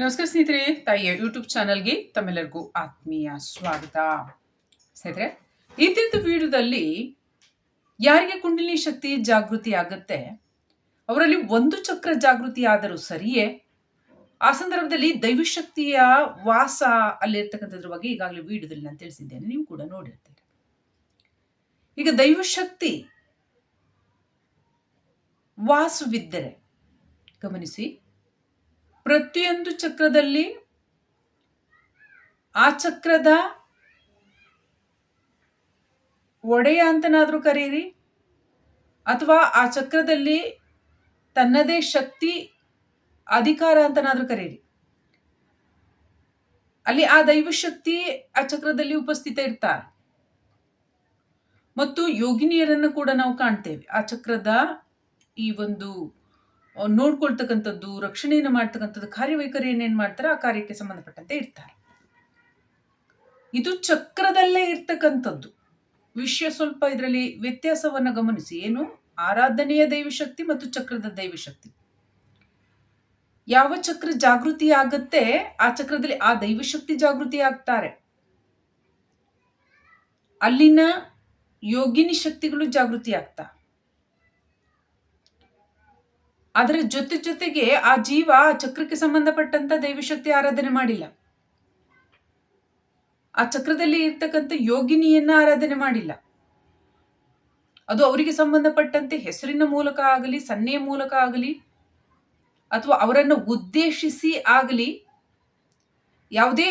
ನಮಸ್ಕಾರ ಸ್ನೇಹಿತರೆ, ತಾಯಿಯ ಯೂಟ್ಯೂಬ್ ಚಾನಲ್ಗೆ ತಮ್ಮೆಲ್ಲರಿಗೂ ಆತ್ಮೀಯ ಸ್ವಾಗತ. ಸ್ನೇಹಿತರೆ ಇಂದಿನ ವಿಡಿಯೋದಲ್ಲಿ ಯಾರಿಗೆ ಕುಂಡಲಿನಿ ಶಕ್ತಿ ಜಾಗೃತಿ ಆಗುತ್ತೆ, ಅವರಲ್ಲಿ ಒಂದು ಚಕ್ರ ಜಾಗೃತಿ ಆದರೂ ಸರಿಯೇ? ಆ ಸಂದರ್ಭದಲ್ಲಿ ದೈವಶಕ್ತಿಯ ವಾಸ ಅಲ್ಲಿರ್ತಕ್ಕಂಥದ್ರ ಬಗ್ಗೆ ಈಗಾಗಲೇ ವಿಡಿಯೋದಲ್ಲಿ ನಾನು ತಿಳಿಸಿದ್ದೇನೆ, ನೀವು ಕೂಡ ನೋಡಿರ್ತೀರಿ. ಈಗ ದೈವಶಕ್ತಿ ವಾಸವಿದ್ದರೆ, ಗಮನಿಸಿ. ಪ್ರತಿಯೊಂದು ಚಕ್ರದಲ್ಲಿ ಆ ಚಕ್ರದ ಒಡೆಯ ಅಂತನಾದರೂ ಕರೀರಿ, ಅಥವಾ ಆ ಚಕ್ರದಲ್ಲಿ ತನ್ನದೇ ಶಕ್ತಿ ಅಧಿಕಾರ ಅಂತನಾದರೂ ಕರೀರಿ. ಅಲ್ಲಿ ಆ ದೈವಶಕ್ತಿ ಆ ಚಕ್ರದಲ್ಲಿ ಉಪಸ್ಥಿತ ಇರ್ತಾರೆ. ಮತ್ತು ಯೋಗಿನಿಯರನ್ನು ಕೂಡ ನಾವು ಕಾಣ್ತೇವೆ. ಆ ಚಕ್ರದ ಈ ಒಂದು ನೋಡ್ಕೊಳ್ತಕ್ಕಂಥದ್ದು, ರಕ್ಷಣೆಯನ್ನು ಮಾಡ್ತಕ್ಕಂಥದ್ದು ಕಾರ್ಯವೈಖರಿ ಏನೇನು ಮಾಡ್ತಾರೆ? ಆ ಕಾರ್ಯಕ್ಕೆ ಸಂಬಂಧಪಟ್ಟಂತೆ ಇರ್ತಾರೆ. ಇದು ಚಕ್ರದಲ್ಲೇ ಇರ್ತಕ್ಕಂಥದ್ದು. ವಿಷಯ ಸ್ವಲ್ಪ ಇದರಲ್ಲಿ ವ್ಯತ್ಯಾಸವನ್ನು ಗಮನಿಸಿ. ಏನು? ಆರಾಧನೆಯ ದೈವಶಕ್ತಿ ಮತ್ತು ಚಕ್ರದ ದೈವಶಕ್ತಿ. ಯಾವ ಚಕ್ರ ಜಾಗೃತಿ ಆಗತ್ತೆ, ಆ ಚಕ್ರದಲ್ಲಿ ಆ ದೈವಶಕ್ತಿ ಜಾಗೃತಿ ಆಗ್ತಾರೆ. ಅಲ್ಲಿನ ಯೋಗಿನಿ ಶಕ್ತಿಗಳು ಜಾಗೃತಿ ಆಗ್ತಾ ಅದರ ಜೊತೆ ಜೊತೆಗೆ ಆ ಜೀವ ಆ ಚಕ್ರಕ್ಕೆ ಸಂಬಂಧಪಟ್ಟಂತ ದೈವಶಕ್ತಿ ಆರಾಧನೆ ಮಾಡಿಲ್ಲ. ಆ ಚಕ್ರದಲ್ಲಿ ಇರ್ತಕ್ಕಂಥ ಯೋಗಿನಿಯನ್ನ ಆರಾಧನೆ ಮಾಡಿಲ್ಲ. ಅದು ಅವರಿಗೆ ಸಂಬಂಧಪಟ್ಟಂತೆ ಹೆಸರಿನ ಮೂಲಕ ಆಗಲಿ, ಸನ್ನೆಯ ಮೂಲಕ ಆಗಲಿ, ಅಥವಾ ಅವರನ್ನು ಉದ್ದೇಶಿಸಿ ಆಗಲಿ ಯಾವುದೇ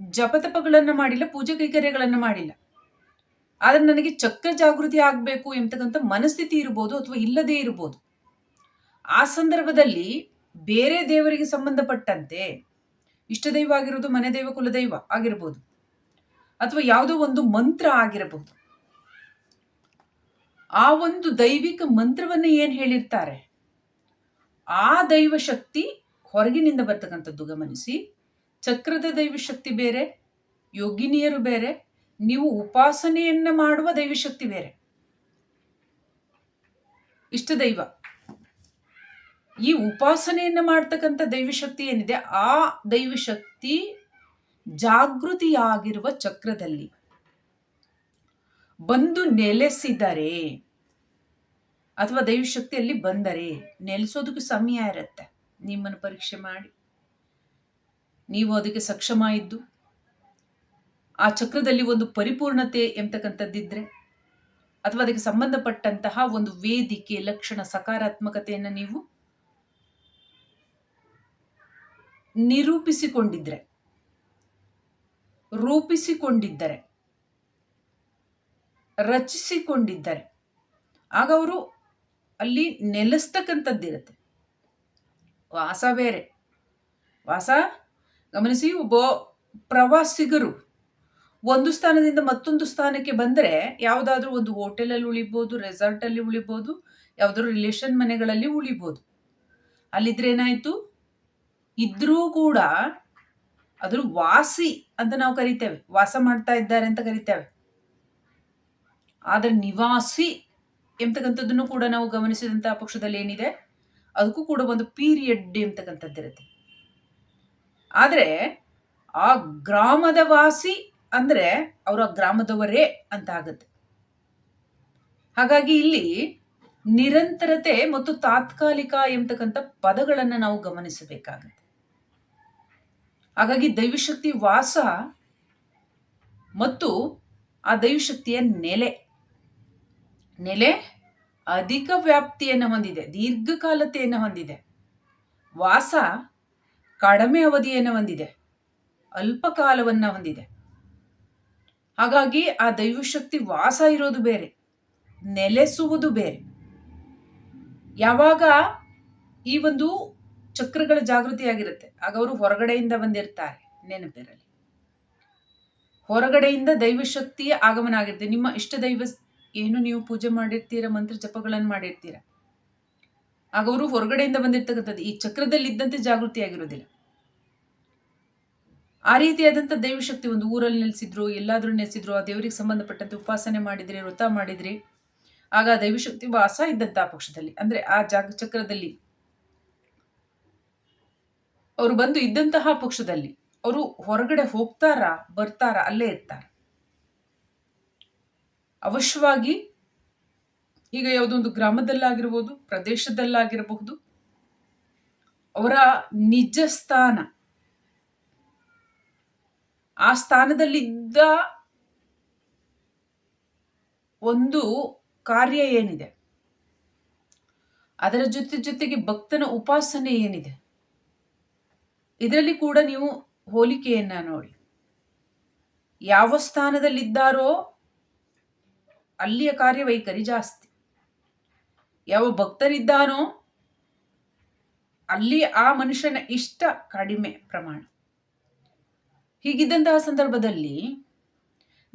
ಜಪತಪಗಳನ್ನು ಮಾಡಿಲ್ಲ, ಪೂಜೆ ಕೈಕರ್ಯಗಳನ್ನು ಮಾಡಿಲ್ಲ. ಆದರೆ ನನಗೆ ಚಕ್ರ ಜಾಗೃತಿ ಆಗಬೇಕು ಎಂಬತಕ್ಕಂಥ ಮನಸ್ಥಿತಿ ಇರ್ಬೋದು ಅಥವಾ ಇಲ್ಲದೇ ಇರ್ಬೋದು. ಆ ಸಂದರ್ಭದಲ್ಲಿ ಬೇರೆ ದೇವರಿಗೆ ಸಂಬಂಧಪಟ್ಟಂತೆ ಇಷ್ಟ ದೈವ ಆಗಿರೋದು ಮನೆ ದೈವ ಕುಲದೈವ ಆಗಿರ್ಬೋದು. ಅಥವಾ ಯಾವುದೋ ಒಂದು ಮಂತ್ರ ಆಗಿರಬಹುದು ಆ ಒಂದು ದೈವಿಕ ಮಂತ್ರವನ್ನು ಏನು ಹೇಳಿರ್ತಾರೆ? ಆ ದೈವ ಶಕ್ತಿ ಹೊರಗಿನಿಂದ ಬರ್ತಕ್ಕಂಥದ್ದು ಗಮನಿಸಿ. ಚಕ್ರದ ದೈವ ಶಕ್ತಿ ಬೇರೆ, ಯೋಗಿನಿಯರು ಬೇರೆ, ನೀವು ಉಪಾಸನೆಯನ್ನ ಮಾಡುವ ದೈವಶಕ್ತಿ ಬೇರೆ. ಇಷ್ಟ ದೈವ. ಈ ಉಪಾಸನೆಯನ್ನು ಮಾಡ್ತಕ್ಕಂಥ ದೈವಶಕ್ತಿ ಏನಿದೆ? ಆ ದೈವಶಕ್ತಿ ಜಾಗೃತಿಯಾಗಿರುವ ಚಕ್ರದಲ್ಲಿ ಬಂದು ನೆಲೆಸಿದರೆ ಅಥವಾ ದೈವಶಕ್ತಿಯಲ್ಲಿ ಬಂದರೆ ನೆಲೆಸೋದಕ್ಕೆ ಸಮಯ ಇರುತ್ತೆ. ನಿಮ್ಮನ್ನು ಪರೀಕ್ಷೆ ಮಾಡಿ. ನೀವು ಅದಕ್ಕೆ ಸಕ್ಷಮ ಇದ್ದು, ಆ ಚಕ್ರದಲ್ಲಿ ಒಂದು ಪರಿಪೂರ್ಣತೆ ಎಂಬತಕ್ಕಂಥದ್ದಿದ್ರೆ ಅಥವಾ ಅದಕ್ಕೆ ಸಂಬಂಧಪಟ್ಟಂತಹ ಒಂದು ವೇದಿಕೆ, ಲಕ್ಷಣ, ಸಕಾರಾತ್ಮಕತೆಯನ್ನು ನೀವು ನಿರೂಪಿಸಿಕೊಂಡಿದ್ರೆ, ರೂಪಿಸಿಕೊಂಡಿದ್ದರೆ, ರಚಿಸಿಕೊಂಡಿದ್ದರೆ, ಆಗ ಅವರು ಅಲ್ಲಿ ನೆಲೆಸ್ತಕ್ಕಂಥದ್ದಿರುತ್ತೆ. ವಾಸ ಬೇರೆ. ವಾಸ, ಗಮನಿಸಿ, ಒಬ್ಬ ಪ್ರವಾಸಿಗರು ಒಂದು ಸ್ಥಾನದಿಂದ ಮತ್ತೊಂದು ಸ್ಥಾನಕ್ಕೆ ಬಂದರೆ ಯಾವುದಾದ್ರೂ ಒಂದು ಹೋಟೆಲಲ್ಲಿ ಉಳಿಬೋದು, ರೆಸಾರ್ಟಲ್ಲಿ ಉಳಿಬೋದು ಯಾವುದಾದ್ರು ರಿಲೇಷನ್ ಮನೆಗಳಲ್ಲಿ ಉಳಿಬೋದು. ಅಲ್ಲಿದ್ರೆ ಏನಾಯಿತು? ಇದ್ರೂ ಕೂಡ ಅದ್ರ ವಾಸಿ ಅಂತ ನಾವು ಕರಿತೇವೆ. ವಾಸ ಮಾಡ್ತಾ ಇದ್ದಾರೆ ಅಂತ ಕರಿತೇವೆ. ಆದ್ರೆ ನಿವಾಸಿ ಎಂತಕ್ಕಂಥದ್ದನ್ನು ಕೂಡ ನಾವು ಗಮನಿಸಿದಂತಹ ಪಕ್ಷದಲ್ಲಿ ಏನಿದೆ? ಅದಕ್ಕೂ ಕೂಡ ಒಂದು ಪೀರಿಯಡ್ ಎಂತಕ್ಕಂಥದ್ದಿರುತ್ತೆ ಆದರೆ ಆ ಗ್ರಾಮದ ವಾಸಿ ಅಂದ್ರೆ ಅವರ ಗ್ರಾಮದವರೇ ಅಂತ ಆಗುತ್ತೆ. ಹಾಗಾಗಿ ಇಲ್ಲಿ ನಿರಂತರತೆ ಮತ್ತು ತಾತ್ಕಾಲಿಕ ಎಂಬತಕ್ಕಂಥ ಪದಗಳನ್ನು ನಾವು ಗಮನಿಸಬೇಕಾಗತ್ತೆ. ಹಾಗಾಗಿ ದೈವಶಕ್ತಿ ವಾಸ ಮತ್ತು ಆ ದೈವಶಕ್ತಿಯ ನೆಲೆ. ನೆಲೆ ಅಧಿಕ ವ್ಯಾಪ್ತಿಯನ್ನು ಹೊಂದಿದೆ, ದೀರ್ಘಕಾಲತೆಯನ್ನು ಹೊಂದಿದೆ. ವಾಸ ಕಡಿಮೆ ಅವಧಿಯನ್ನು ಹೊಂದಿದೆ, ಅಲ್ಪ ಕಾಲವನ್ನು ಹೊಂದಿದೆ. ಹಾಗಾಗಿ ಆ ದೈವಶಕ್ತಿ ವಾಸ ಇರೋದು ಬೇರೆ, ನೆಲೆಸುವುದು ಬೇರೆ. ಯಾವಾಗ ಈ ಒಂದು ಚಕ್ರಗಳ ಜಾಗೃತಿಯಾಗಿರುತ್ತೆ. ಆಗ ಅವರು ಹೊರಗಡೆಯಿಂದ ಬಂದಿರ್ತಾರೆ ನೆನಪಿರಲಿ. ಹೊರಗಡೆಯಿಂದ ದೈವಶಕ್ತಿಯ ಆಗಮನ ಆಗಿರುತ್ತೆ. ನಿಮ್ಮ ಇಷ್ಟ ದೈವ ಏನು ನೀವು ಪೂಜೆ ಮಾಡಿರ್ತೀರ, ಮಂತ್ರ ಜಪಗಳನ್ನು ಮಾಡಿರ್ತೀರ? ಆಗ ಅವರು ಹೊರಗಡೆಯಿಂದ ಬಂದಿರ್ತಕ್ಕಂಥದ್ದು. ಈ ಚಕ್ರದಲ್ಲಿ ಇದ್ದಂತೆ ಜಾಗೃತಿ ಆಗಿರೋದಿಲ್ಲ ಆ ರೀತಿಯಾದಂಥ ದೈವಶಕ್ತಿ ಒಂದು ಊರಲ್ಲಿ ನೆಲೆಸಿದ್ರು, ಎಲ್ಲಾದ್ರೂ ನೆಲೆಸಿದ್ರು, ಆ ದೇವರಿಗೆ ಸಂಬಂಧಪಟ್ಟಂತೆ ಉಪಾಸನೆ ಮಾಡಿದ್ರಿ, ವ್ರತ ಮಾಡಿದ್ರಿ. ಆಗ ದೈವಶಕ್ತಿ ವಾಸ ಇದ್ದಂಥ ಪಕ್ಷದಲ್ಲಿ. ಅಂದ್ರೆ ಆ ಜಾಗ, ಚಕ್ರದಲ್ಲಿ ಅವರು ಬಂದು ಇದ್ದಂತಹ ಪಕ್ಷದಲ್ಲಿ ಅವರು ಹೊರಗಡೆ ಹೋಗ್ತಾರಾ, ಬರ್ತಾರಾ, ಅಲ್ಲೇ ಇರ್ತಾರೆ. ಅವಶ್ಯವಾಗಿ ಈಗ ಯಾವುದೊಂದು ಗ್ರಾಮದಲ್ಲಾಗಿರ್ಬೋದು, ಪ್ರದೇಶದಲ್ಲಾಗಿರಬಹುದು, ಅವರ ನಿಜ ಸ್ಥಾನ, ಆ ಸ್ಥಾನದಲ್ಲಿದ್ದ ಒಂದು ಕಾರ್ಯ ಏನಿದೆ? ಅದರ ಜೊತೆ ಜೊತೆಗೆ ಭಕ್ತನ ಉಪಾಸನೆ ಏನಿದೆ? ಇದರಲ್ಲಿ ಕೂಡ ನೀವು ಹೋಲಿಕೆಯನ್ನ ನೋಡಿ. ಯಾವ ಸ್ಥಾನದಲ್ಲಿದ್ದಾರೋ ಅಲ್ಲಿಯ ಕಾರ್ಯವೈಖರಿ ಜಾಸ್ತಿ. ಯಾವ ಭಕ್ತರಿದ್ದಾನೋ ಅಲ್ಲಿ ಆ ಮನುಷ್ಯನ ಇಷ್ಟ ಕಡಿಮೆ ಪ್ರಮಾಣ. ಹೀಗಿದ್ದಂತಹ ಸಂದರ್ಭದಲ್ಲಿ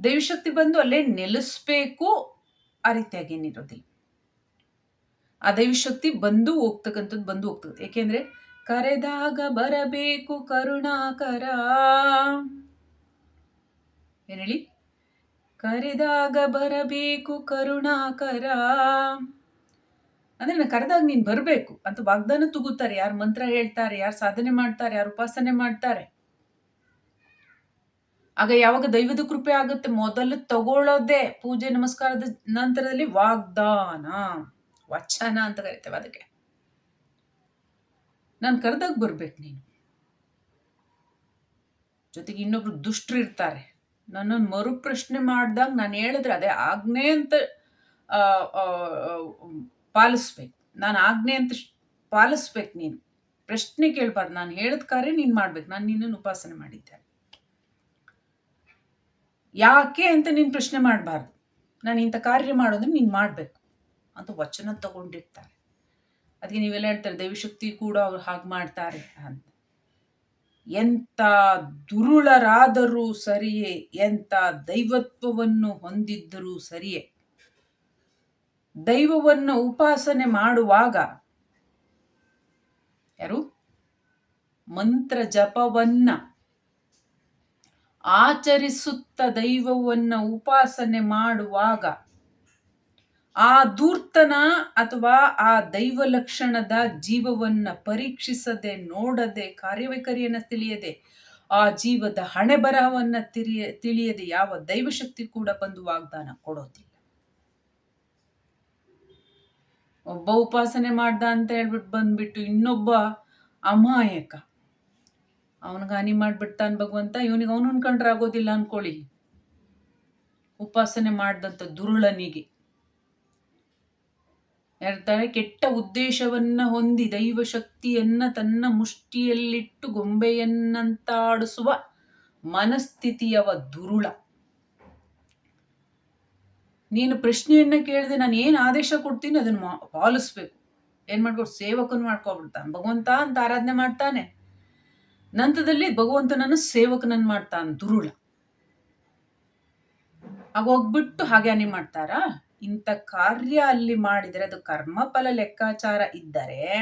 ದೈವಶಕ್ತಿ ಬಂದು ಅಲ್ಲೇ ನೆಲೆಸ್ಬೇಕು ಆ ರೀತಿಯಾಗಿ ಆ ದೈವಶಕ್ತಿ ಬಂದು ಹೋಗ್ತಕ್ಕಂಥದ್ದು ಬಂದು ಹೋಗ್ತದೆ. ಏಕೆಂದ್ರೆ ಕರೆದಾಗ ಬರಬೇಕು ಕರುಣಾಕರ. ಏನೇಳಿ? ಕರೆದಾಗ ಬರಬೇಕು ಕರುಣಾಕರ. ಅಂದ್ರೆ ನಾನು ಕರೆದಾಗ ನೀನು ಬರಬೇಕು ಅಂತ ವಾಗ್ದಾನ ತುಗುತ್ತಾರೆ. ಯಾರು ಮಂತ್ರ ಹೇಳ್ತಾರೆ, ಯಾರು ಸಾಧನೆ ಮಾಡ್ತಾರೆ, ಯಾರು ಉಪಾಸನೆ ಮಾಡ್ತಾರೆ. ಆಗ ಯಾವಾಗ ದೈವದ ಕೃಪೆ ಆಗುತ್ತೆ? ಮೊದಲು ತಗೊಳ್ಳೋದೇ ಪೂಜೆ ನಮಸ್ಕಾರದ ನಂತರದಲ್ಲಿ ವಾಗ್ದಾನ. ವಚನ ಅಂತ ಕರಿತೇವೆ ಅದಕ್ಕೆ. ನಾನು ಕರೆದಾಗ ಬರ್ಬೇಕು ನೀನು. ಜೊತೆಗೆ ಇನ್ನೊಬ್ರು ದುಷ್ಟರು ಇರ್ತಾರೆ. ನನ್ನನ್ನು ಮರು ಪ್ರಶ್ನೆ ಮಾಡಿದಾಗ ನಾನು ಹೇಳಿದ್ರೆ ಅದೇ ಆಜ್ಞೆ ಅಂತ ಪಾಲಿಸ್ಬೇಕು. ನಾನು ಆಜ್ಞೆ ಅಂತ ಪಾಲಿಸ್ಬೇಕು ನೀನು. ಪ್ರಶ್ನೆ ಕೇಳಬಾರ್ದು. ನಾನು ಹೇಳಿದ ಕಾರ್ಯ ನೀನು ಮಾಡ್ಬೇಕು. ನಾನು ನಿನ್ನನ್ನು ಉಪಾಸನೆ ಮಾಡಿದ್ದೆ. ಯಾಕೆ ಅಂತ ನೀನು ಪ್ರಶ್ನೆ ಮಾಡಬಾರ್ದು. ನಾನು ಇಂಥ ಕಾರ್ಯ ಮಾಡೋದ್ರೆ ನೀನು ಮಾಡಬೇಕು ಅಂತ ವಚನ ತಗೊಂಡಿರ್ತಾರೆ. ಅದಕ್ಕೆ ನೀವೆಲ್ಲ ಹೇಳ್ತಾರೆ ದೈವಶಕ್ತಿ ಕೂಡ ಅವ್ರು ಹಾಗೆ ಮಾಡ್ತಾರೆ ಅಂತ. ಎಂಥ ದುರುಳರಾದರೂ ಸರಿಯೇ, ಎಂಥ ದೈವತ್ವವನ್ನು ಹೊಂದಿದ್ದರೂ ಸರಿಯೇ. ದೈವವನ್ನು ಉಪಾಸನೆ ಮಾಡುವಾಗ ಯಾರು? ಮಂತ್ರ ಜಪವನ್ನ ಆಚರಿಸುತ್ತ ದೈವವನ್ನ ಉಪಾಸನೆ ಮಾಡುವಾಗ ಆ ದೂರ್ತನ ಅಥವಾ ಆ ದೈವ ಲಕ್ಷಣದ ಜೀವವನ್ನ ಪರೀಕ್ಷಿಸದೆ, ನೋಡದೆ, ಕಾರ್ಯವೈಖರಿಯನ್ನ ತಿಳಿಯದೆ, ಆ ಜೀವದ ಹಣೆ ಬರಹವನ್ನು ತಿಳಿಯ, ತಿಳಿಯದೆ ಯಾವ ದೈವಶಕ್ತಿ ಕೂಡ ಬಂದು ವಾಗ್ದಾನ ಕೊಡೋದಿಲ್ಲ. ಒಬ್ಬ ಉಪಾಸನೆ ಮಾಡ್ದ ಅಂತ ಹೇಳ್ಬಿಟ್ಟು ಬಂದ್ಬಿಟ್ಟು ಇನ್ನೊಬ್ಬ ಅಮಾಯಕ. ಅವನಿಗೆ ಹಾನಿ ಮಾಡ್ಬಿಡ್ತಾನೆ ಭಗವಂತ, ಇವನಿಗೆ ಅವನು ಅನ್ಕೊಂಡ್ರೆ ಆಗೋದಿಲ್ಲ ಅನ್ಕೊಳ್ಳಿ. ಉಪಾಸನೆ ಮಾಡ್ದಂತ ದುರುಳನಿಗೆ. ಹೇಳ್ತಾರೆ ಕೆಟ್ಟ ಉದ್ದೇಶವನ್ನ ಹೊಂದಿ ದೈವ ಶಕ್ತಿಯನ್ನ ತನ್ನ ಮುಷ್ಟಿಯಲ್ಲಿಟ್ಟು ಗೊಂಬೆಯನ್ನಂತಾಡಿಸುವ ಮನಸ್ಥಿತಿಯವ ದುರುಳ. ನೀನು ಪ್ರಶ್ನೆಯನ್ನ ಕೇಳಿದೆ ನಾನು ಏನು ಆದೇಶ ಕೊಡ್ತೀನಿ ಅದನ್ನು ಪಾಲಿಸ್ಬೇಕು. ಏನು ಮಾಡ್ಕೊಡು ಸೇವಕನ ಮಾಡ್ಕೊಬಿಡ್ತಾನೆ. ಭಗವಂತ ಅಂತ ಆರಾಧನೆ ಮಾಡ್ತಾನೆ. ನಂತರದಲ್ಲಿ ಭಗವಂತನನ್ನು ಸೇವಕನನ್ನು ಮಾಡ್ತಾನೆ, ದುರುಳ. ಆಗ ಹೋಗ್ಬಿಟ್ಟು ಹಾಗೆ ಮಾಡ್ತಾರಾ? ಇಂಥ ಕಾರ್ಯ ಅಲ್ಲಿ ಮಾಡಿದರೆ ಅದು ಕರ್ಮಫಲ ಲೆಕ್ಕಾಚಾರ ಇದ್ದರೆ,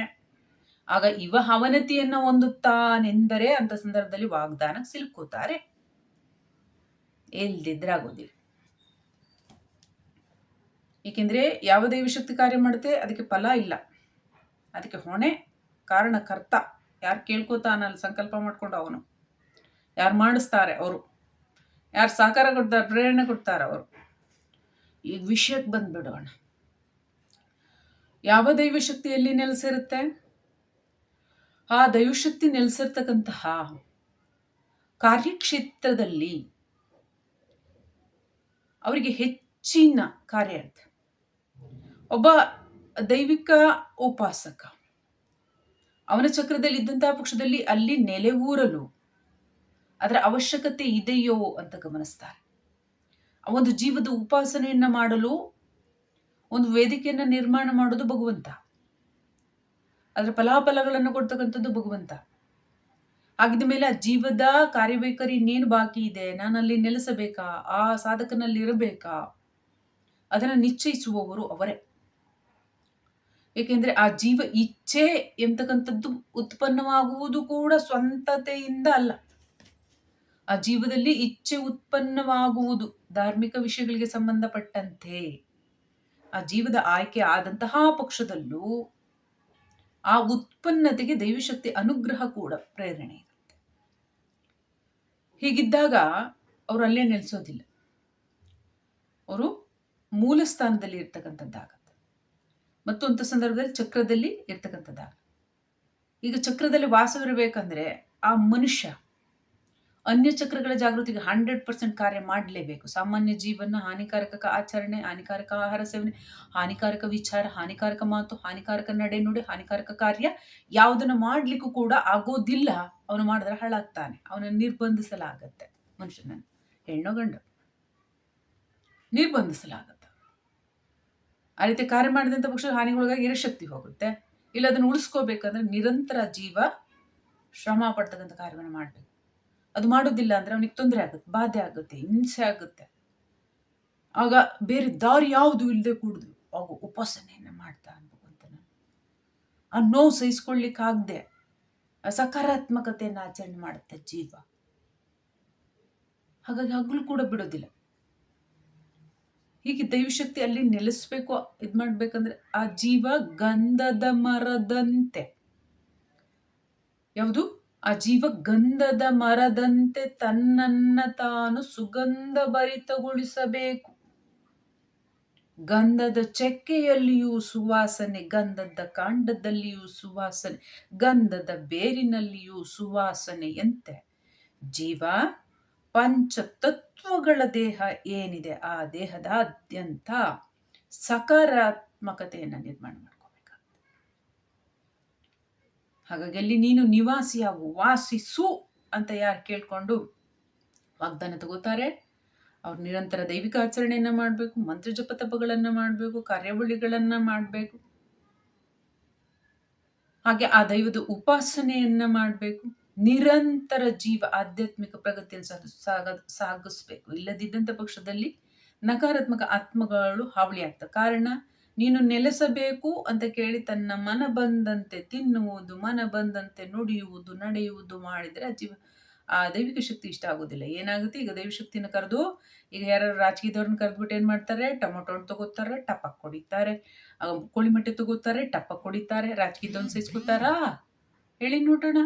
ಆಗ ಇವ ಅವನತಿಯನ್ನು ಹೊಂದುತ್ತಾನೆಂದರೆ ಅಂತ ಸಂದರ್ಭದಲ್ಲಿ ವಾಗ್ದಾನ ಸಿಲ್ಕೋತಾರೆ ಎಲ್ದಿದ್ರೆ ಆಗೋದಿಲ್ಲ. ಏಕೆಂದ್ರೆ ಯಾವ ದೈವಶಕ್ತಿ ಕಾರ್ಯ ಮಾಡುತ್ತೆ? ಅದಕ್ಕೆ ಫಲ ಇಲ್ಲ. ಅದಕ್ಕೆ ಹೊಣೆ ಕಾರಣಕರ್ತ ಯಾರು ಕೇಳ್ಕೋತಾನಲ್ಲ ಸಂಕಲ್ಪ ಮಾಡಿಕೊಂಡು ಅವನು. ಯಾರು ಮಾಡಿಸ್ತಾರೆ ಅವರು? ಯಾರು ಸಹಕಾರ ಕೊಡ್ತಾರೆ, ಪ್ರೇರಣೆ ಕೊಡ್ತಾರೆ ಅವರು? ಈಗ ವಿಷಯಕ್ಕೆ ಬಂದ್ಬಿಡೋಣ. ಯಾವ ದೈವಶಕ್ತಿ ಎಲ್ಲಿ ನೆಲೆಸಿರುತ್ತೆ? ಆ ದೈವಶಕ್ತಿ ನೆಲೆಸಿರ್ತಕ್ಕಂತಹ ಕಾರ್ಯಕ್ಷೇತ್ರದಲ್ಲಿ ಅವರಿಗೆ ಹೆಚ್ಚಿನ ಕಾರ್ಯ ಇರುತ್ತೆ ಒಬ್ಬ ದೈವಿಕ ಉಪಾಸಕ, ಅವನ ಚಕ್ರದಲ್ಲಿ ಇದ್ದಂತಹ ಪಕ್ಷದಲ್ಲಿ ಅಲ್ಲಿ ನೆಲೆಗೂರಲು ಅದರ ಅವಶ್ಯಕತೆ ಇದೆಯೋ ಅಂತ ಗಮನಿಸ್ತಾರೆ. ಒಂದು ಜೀವದ ಉಪಾಸನೆಯನ್ನ ಮಾಡಲು, ಒಂದು ವೇದಿಕೆಯನ್ನ ನಿರ್ಮಾಣ ಮಾಡೋದು ಭಗವಂತ. ಅದರ ಫಲಾಫಲಗಳನ್ನು ಕೊಡ್ತಕ್ಕಂಥದ್ದು ಭಗವಂತ. ಆಗಿದ ಮೇಲೆ ಆ ಜೀವದ ಕಾರ್ಯವೈಖರಿ ಇನ್ನೇನು ಬಾಕಿ ಇದೆ? ನಾನು ಅಲ್ಲಿ ನೆಲೆಸಬೇಕಾ? ಆ ಸಾಧಕನಲ್ಲಿ ಇರಬೇಕಾ ಅದನ್ನು ನಿಶ್ಚಯಿಸುವವರು ಅವರೇ. ಏಕೆಂದರೆ ಆ ಜೀವ ಇಚ್ಛೆ ಎಂತಕ್ಕಂಥದ್ದು ಉತ್ಪನ್ನವಾಗುವುದು ಕೂಡ ಸ್ವಂತತೆಯಿಂದ ಅಲ್ಲ. ಆ ಜೀವದಲ್ಲಿ ಇಚ್ಛೆ ಉತ್ಪನ್ನವಾಗುವುದು. ಧಾರ್ಮಿಕ ವಿಷಯಗಳಿಗೆ ಸಂಬಂಧಪಟ್ಟಂತೆ ಆ ಜೀವದ ಆಯ್ಕೆ ಆದಂತಹ ಪಕ್ಷದಲ್ಲೂ ಆ ಉತ್ಪನ್ನತೆಗೆ ದೈವಶಕ್ತಿ ಅನುಗ್ರಹ ಕೂಡ ಪ್ರೇರಣೆ ಇರುತ್ತೆ. ಹೀಗಿದ್ದಾಗ ಅವರು ಅಲ್ಲೇ ನೆಲೆಸೋದಿಲ್ಲ. ಅವರು ಮೂಲ ಸ್ಥಾನದಲ್ಲಿ ಇರ್ತಕ್ಕಂಥದ್ದಾಗತ್ತೆ. ಮತ್ತು ಅಂತ ಸಂದರ್ಭದಲ್ಲಿ ಚಕ್ರದಲ್ಲಿ ಇರ್ತಕ್ಕಂಥದ್ದಾಗತ್ತೆ. ಈಗ ಚಕ್ರದಲ್ಲಿ ವಾಸವಿರಬೇಕಂದ್ರೆ ಆ ಮನುಷ್ಯ ಅನ್ಯ ಚಕ್ರಗಳ ಜಾಗೃತಿಗೆ ಹಂಡ್ರೆಡ್ ಪರ್ಸೆಂಟ್ ಕಾರ್ಯ ಮಾಡಲೇಬೇಕು. ಸಾಮಾನ್ಯ ಜೀವನ ಹಾನಿಕಾರಕ ಆಚರಣೆ, ಹಾನಿಕಾರಕ ಆಹಾರ ಸೇವನೆ, ಹಾನಿಕಾರಕ ವಿಚಾರ, ಹಾನಿಕಾರಕ ಮಾತು, ಹಾನಿಕಾರಕ ನಡೆ ನುಡಿ, ಹಾನಿಕಾರಕ ಕಾರ್ಯ ಯಾವುದನ್ನು ಮಾಡಲಿಕ್ಕೂ ಕೂಡ ಆಗೋದಿಲ್ಲ. ಅವನು ಮಾಡಿದ್ರೆ ಹಾಳಾಗ್ತಾನೆ. ಅವನನ್ನು ನಿರ್ಬಂಧಿಸಲಾಗತ್ತೆ. ಮನುಷ್ಯನನ್ನು ಹೆಣ್ಣು ಗಂಡು ನಿರ್ಬಂಧಿಸಲಾಗತ್ತೆ. ಆ ರೀತಿ ಕಾರ್ಯ ಮಾಡಿದಂಥ ಪಕ್ಷ ಹಾನಿಗೊಳಗಾಗಿ ಇರಶಕ್ತಿ ಹೋಗುತ್ತೆ. ಇಲ್ಲ ಅದನ್ನು ಉಳಿಸ್ಕೋಬೇಕಂದ್ರೆ ನಿರಂತರ ಜೀವ ಶ್ರಮ ಪಡ್ತಕ್ಕಂಥ ಕಾರ್ಯವನ್ನು ಮಾಡಬೇಕು. ಅದು ಮಾಡೋದಿಲ್ಲ ಅಂದ್ರೆ ಅವನಿಗೆ ತೊಂದರೆ ಆಗುತ್ತೆ, ಬಾಧೆ ಆಗುತ್ತೆ, ಹಿಂಸೆ ಆಗುತ್ತೆ. ಆಗ ಬೇರೆ ದಾರಿ ಯಾವುದು ಇಲ್ಲದೆ ಕೂಡುದು. ಆಗ ಉಪಾಸನೆಯನ್ನು ಮಾಡ್ತಾ ಭಗವಂತನ ಆ ನೋವು ಸಹಿಸ್ಕೊಳ್ಳಿಕ್ಕಾಗದೆ ಸಕಾರಾತ್ಮಕತೆಯನ್ನು ಆಚರಣೆ ಮಾಡುತ್ತೆ ಜೀವ. ಹಾಗಾಗಿ ಹಗಲು ಕೂಡ ಬಿಡೋದಿಲ್ಲ. ಹೀಗೆ ದೈವಶಕ್ತಿ ಅಲ್ಲಿ ನೆಲೆಸ್ಬೇಕು, ಇದು ಮಾಡ್ಬೇಕಂದ್ರೆ ಆ ಜೀವ ಗಂಧದ ಮರದಂತೆ. ಯಾವುದು? ಆ ಜೀವ ಗಂಧದ ಮರದಂತೆ ತನ್ನನ್ನ ತಾನು ಸುಗಂಧ ಭರಿತಗೊಳಿಸಬೇಕು. ಗಂಧದ ಚೆಕ್ಕೆಯಲ್ಲಿಯೂ ಸುವಾಸನೆ, ಗಂಧದ ಕಾಂಡದಲ್ಲಿಯೂ ಸುವಾಸನೆ, ಗಂಧದ ಬೇರಿನಲ್ಲಿಯೂ ಸುವಾಸನೆಯಂತೆ ಜೀವ ಪಂಚತತ್ವಗಳ ದೇಹ ಏನಿದೆ ಆ ದೇಹದಾದ್ಯಂತ ಸಕಾರಾತ್ಮಕತೆಯನ್ನು ನಿರ್ಮಾಣ ಮಾಡ್ಕೋಬೇಕಾಗ್ತದೆ ಹಾಗಾಗಿ ಅಲ್ಲಿ ನೀನು ನಿವಾಸಿಯಾಗು, ವಾಸಿಸು ಅಂತ ಯಾರು ಕೇಳಿಕೊಂಡು ವಾಗ್ದಾನ ತಗೋತಾರೆ. ಅವ್ರು ನಿರಂತರ ದೈವಿಕ ಆಚರಣೆಯನ್ನು ಮಾಡಬೇಕು, ಮಂತ್ರ ಜಪ ತಪಗಳನ್ನ ಮಾಡಬೇಕು, ಕಾರ್ಯವಳಿಗಳನ್ನ ಮಾಡಬೇಕು. ಹಾಗೆ ಆ ದೈವದ ಉಪಾಸನೆಯನ್ನ ಮಾಡಬೇಕು. ನಿರಂತರ ಜೀವ ಆಧ್ಯಾತ್ಮಿಕ ಪ್ರಗತಿಯನ್ನು ಸಾಗ ಸಾಗಿಸ್ಬೇಕು. ಇಲ್ಲದಿದ್ದಂಥ ಪಕ್ಷದಲ್ಲಿ ನಕಾರಾತ್ಮಕ ಆತ್ಮಗಳು ಹಾವಳಿ ಆಗ್ತವೆ. ಕಾರಣ ನೀನು ನೆಲೆಸಬೇಕು ಅಂತ ಕೇಳಿ ತನ್ನ ಮನ ಬಂದಂತೆ ತಿನ್ನುವುದು, ಮನ ಬಂದಂತೆ ನುಡಿಯುವುದು, ನಡೆಯುವುದು ಮಾಡಿದರೆ ಆ ಜೀವ, ಆ ದೈವಿಕ ಶಕ್ತಿ ಇಷ್ಟ ಆಗೋದಿಲ್ಲ ಏನಾಗುತ್ತೆ? ಈಗ ದೈವಿಕ ಶಕ್ತಿನ ಕರೆದು, ಈಗ ಯಾರು ರಾಜಕೀಯದವ್ರನ್ನ ಕರೆದ್ಬಿಟ್ಟು ಏನು ಮಾಡ್ತಾರೆ? ಟೊಮೊಟೊ ತಗೋತಾರೆ, ಟಪಕ್ ಕೊಡಿತಾರೆ ಕೋಳಿಮಟ್ಟೆ ತಗೋತಾರೆ, ಟಪಕ್ ಕೊಡಿತಾರೆ ರಾಜಕೀಯದವ್ನ ಸಹಿಸ್ಕೊತಾರಾ ಹೇಳಿ ನೋಡೋಣ.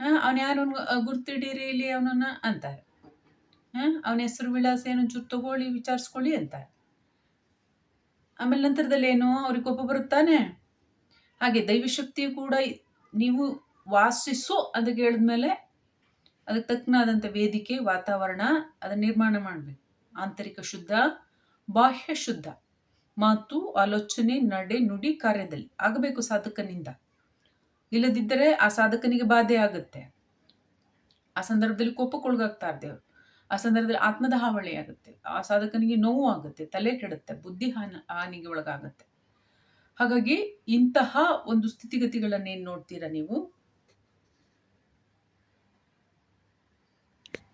ಹಾಂ ಅವನು ಯಾರು ಗುರ್ತಿಡೀರಿ ಇಲ್ಲಿ ಅವನನ್ನ? ಅಂತಾರೆ. ಹಾಂ ಅವನ ಹೆಸರು ವಿಳಾಸ ಏನೊಂಚೂರು ಚೂರು ತಗೊಳ್ಳಿ, ವಿಚಾರಿಸ್ಕೊಳ್ಳಿ ಅಂತಾರೆ. ಆಮೇಲೆ ನಂತರದಲ್ಲಿ ಏನು? ಅವ್ರಿಗೆ ಕೋಪ ಬರುತ್ತಾನೆ? ಹಾಗೆ ದೈವಶಕ್ತಿಯು ಕೂಡ ನೀವು ವಾಸಿಸು ಅಂತ ಹೇಳಿದ್ಮೇಲೆ ಅದಕ್ಕೆ ತಕ್ಕನಾದಂಥ ವೇದಿಕೆ, ವಾತಾವರಣ ಅದನ್ನು ನಿರ್ಮಾಣ ಮಾಡಬೇಕು. ಆಂತರಿಕ ಶುದ್ಧ, ಬಾಹ್ಯ ಶುದ್ಧ. ಮಾತು, ಆಲೋಚನೆ, ನಡೆ, ನುಡಿ ಕಾರ್ಯದಲ್ಲಿ ಆಗಬೇಕು ಸಾಧಕನಿಂದ. ಇಲ್ಲದಿದ್ದರೆ ಆ ಸಾಧಕನಿಗೆ ಬಾಧೆ ಆಗುತ್ತೆ. ಆ ಸಂದರ್ಭದಲ್ಲಿ ಕೋಪಕ್ಕೊಳಗಾಗ್ತಾ ದೇವರು ಆ ಸಂದರ್ಭದಲ್ಲಿ ಆತ್ಮದ ಹಾವಳಿ ಆಗುತ್ತೆ. ಆ ಸಾಧಕನಿಗೆ ನೋವು ಆಗುತ್ತೆ, ತಲೆ ಕೆಡುತ್ತೆ, ಬುದ್ಧಿ ಹಾನ, ಹಾನಿಗೆ ಒಳಗಾಗುತ್ತೆ. ಹಾಗಾಗಿ ಇಂತಹ ಒಂದು ಸ್ಥಿತಿಗತಿಗಳನ್ನೇನು ನೋಡ್ತೀರಾ ನೀವು?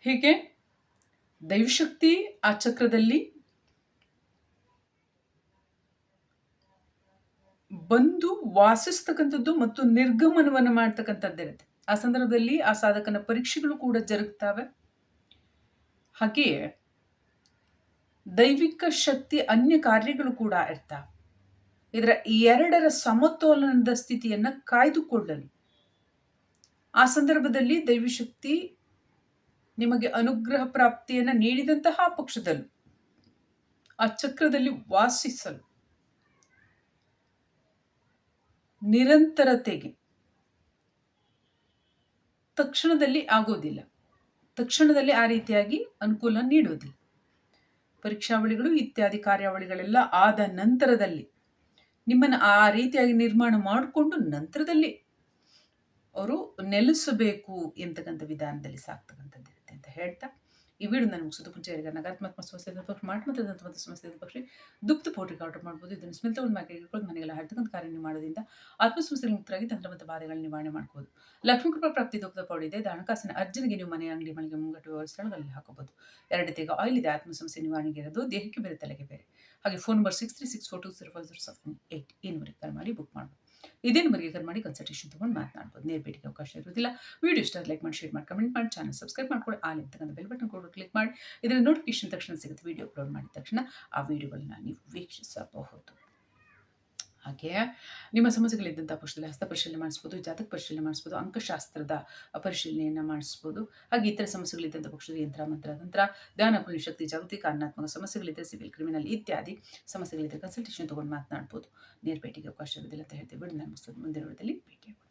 ಹೀಗೆ? ದೈವಶಕ್ತಿ ಆ ಚಕ್ರದಲ್ಲಿ ಬಂದು ವಾಸಿಸ್ತಕ್ಕಂಥದ್ದು ಮತ್ತು ನಿರ್ಗಮನವನ್ನು ಮಾಡ್ತಕ್ಕಂಥದ್ದಿರುತ್ತೆ. ಆ ಸಂದರ್ಭದಲ್ಲಿ ಆ ಸಾಧಕನ ಪರೀಕ್ಷೆಗಳು ಕೂಡ ಜರುಗ್ತವೆ. ಹಾಗೆಯೇ ದೈವಿಕ ಶಕ್ತಿ ಅನ್ಯ ಕಾರ್ಯಗಳು ಕೂಡ ಇರ್ತಾವೆ ಇದರ ಎರಡರ ಸಮತೋಲನದ ಸ್ಥಿತಿಯನ್ನು ಕಾಯ್ದುಕೊಳ್ಳಲು. ಆ ಸಂದರ್ಭದಲ್ಲಿ ದೈವಶಕ್ತಿ ನಿಮಗೆ ಅನುಗ್ರಹ ಪ್ರಾಪ್ತಿಯನ್ನು ನೀಡಿದಂತಹ ಪಕ್ಷದಲ್ಲೂ, ಆ ಚಕ್ರದಲ್ಲಿ ವಾಸಿಸಲು, ನಿರಂತರತೆಗೆ ತಕ್ಷಣದಲ್ಲಿ ಆಗೋದಿಲ್ಲ. ತಕ್ಷಣದಲ್ಲಿ ಆ ರೀತಿಯಾಗಿ ಅನುಕೂಲ ನೀಡುವುದಿಲ್ಲ. ಪರೀಕ್ಷಾವಳಿಗಳು, ಇತ್ಯಾದಿ ಕಾರ್ಯಾವಳಿಗಳೆಲ್ಲ ಆದ ನಂತರದಲ್ಲಿ, ನಿಮ್ಮನ್ನು ಆ ರೀತಿಯಾಗಿ ನಿರ್ಮಾಣ ಮಾಡಿಕೊಂಡು ನಂತರದಲ್ಲಿ ಅವರು ನೆಲೆಸಬೇಕು ಎಂತಕ್ಕಂಥ ವಿಧಾನದಲ್ಲಿ ಸಾಕ್ತಕ್ಕಂಥದ್ದಿರುತ್ತೆ ಅಂತ ಹೇಳ್ತಾ ಈ ವಿಡಿಯೋ ನಾನು ಮುಗಿಸೋದು ಮುಂಚೆ ಈಗ ನಕಾರಾತ್ಮಕ ಸಮಸ್ಯೆ ಪಕ್ಷ ಮಾಟಮತದಂಥ ಸಮಸ್ಯೆ ಪಕ್ಷ ದುಪ್ತ ಪೌಡ್ರಿಗೆ ಆರ್ಡರ್ ಮಾಡ್ಬೋದು. ಇದನ್ನು ಸ್ಮೆಲ್ ಒಂದು ಮ್ಯಾಕೆ ಇಟ್ಕೊಂಡು ಮನೆಗೆಲ್ಲ ಹಡ್ತಕ್ಕಂಥ ಕಾರ್ಯ ಮಾಡೋದ್ರಿಂದ ಆತ್ಮಸಮಸ್ಯೆಗಳು ಮುಕ್ತರಾಗಿ ತಂತ್ರ ಮತ್ತು ಬಾಧೆಗಳನ್ನ ನಿವಾರಣೆ ಮಾಡ್ಬೋದು. ಲಕ್ಷ್ಮೀ ಕೃಪಾ ಪ್ರಾಪ್ತಿ ದುಗ್ಧ ಪೌಡ್ ಇದೆ. ಹಣಕಾಸಿನ ಅರ್ಜನಿಗೆ ನೀವು ಮನೆ ಅಂಗಡಿ ಮನೆಗೆ ಮುಂಗಟ್ಟು ಸ್ಥಳಗಳಲ್ಲಿ ಹಾಕೋಬಹುದು. ಎರಡು ತೆಗೆ ಆಯಿಲ್ ಇದೆ. ಆತ್ಮ ಸಮಸ್ಯೆ ನಿವಾರಣೆಗೆ ಇರೋದು. ದೇಹಕ್ಕೆ ಬೇರೆ ತಲೆಗೆ ಬೇರೆ. ಹಾಗೆ phone number six three six four two zero five zero seven eight ಈ ನಂಬರಿಗೆ ಕಾಲ್ ಮಾಡಿ ಬುಕ್ ಮಾಡ್ಬೋದು. ಇದೇ ನಂಬರ್ಗೆ ಕರೆ ಮಾಡಿ ಕನ್ಸಲ್ಟೇಷನ್ ತೊಗೊಂಡು ಮಾತನಾಡ್ಬೋದು. ನೇರ ಭೇಟಿಗೆ ಅವಕಾಶ ಇರೋದಿಲ್ಲ ವಿಡಿಯೋ ಇಷ್ಟ ಲೈಕ್ ಮಾಡಿ ಶೇರ್ ಮಾಡಿ ಕಮೆಂಟ್ ಮಾಡಿ ಚಾನಲ್ ಸಬ್ಸ್ಕ್ರೈಬ್ ಮಾಡ್ಕೊಳ್ಳಿ. ಆಲ್ ತಗೊಂಡು ಬೆಲ್ ಬಟನ್ ಕೂಡ ಕ್ಲಿಕ್ ಮಾಡಿ. ಇದರ ನೋಟಿಫಿಕೇಶನ್ ತಕ್ಷಣ ಸಿಗುತ್ತೆ. ವಿಡಿಯೋ ಅಪ್ಲೋಡ್ ಮಾಡಿದ ತಕ್ಷಣ ಆ ವಿಡಿಯೋಗಳನ್ನ ನೀವು ವೀಕ್ಷಿಸಬಹುದು. ಹಾಗೆ ನಿಮ್ಮ ಸಮಸ್ಯೆಗಳಿದ್ದಂಥ ಪಕ್ಷದಲ್ಲಿ ಹಸ್ತ ಪರಿಶೀಲನೆ ಮಾಡಿಸ್ಬೋದು, ಜಾತಕ ಪರಿಶೀಲನೆ ಮಾಡಿಸ್ಬೋದು, ಅಂಕಶಾಸ್ತ್ರದ ಪರಿಶೀಲನೆಯನ್ನು ಮಾಡಿಸ್ಬೋದು, ಹಾಗೆ ಇತರ ಸಮಸ್ಯೆಗಳಿದ್ದಂಥ ಪಕ್ಷದಲ್ಲಿ ಯಂತ್ರ, ಮಂತ್ರ, ತಂತ್ರ, ಧ್ಯಾನ ಪುಣ್ಯ ಶಕ್ತಿ ಜಾಗತಿಕ ಅನ್ನತ್ಮಕ ಸಮಸ್ಯೆಗಳಿದ್ದರೆ ಸಿವಿಲ್, ಕ್ರಿಮಿನಲ್ ಇತ್ಯಾದಿ ಸಮಸ್ಯೆಗಳಿದ್ದರೆ ಕನ್ಸಲ್ಟೇಷನ್ ತೊಗೊಂಡು ಮಾತನಾಡ್ಬೋದು. ನೇರ ಅವಕಾಶ ಇರೋದಿಲ್ಲ ಅಂತ ಹೇಳ್ತೀವಿ. ನಾನು ಮುಂದಿನ ಭೇಟಿ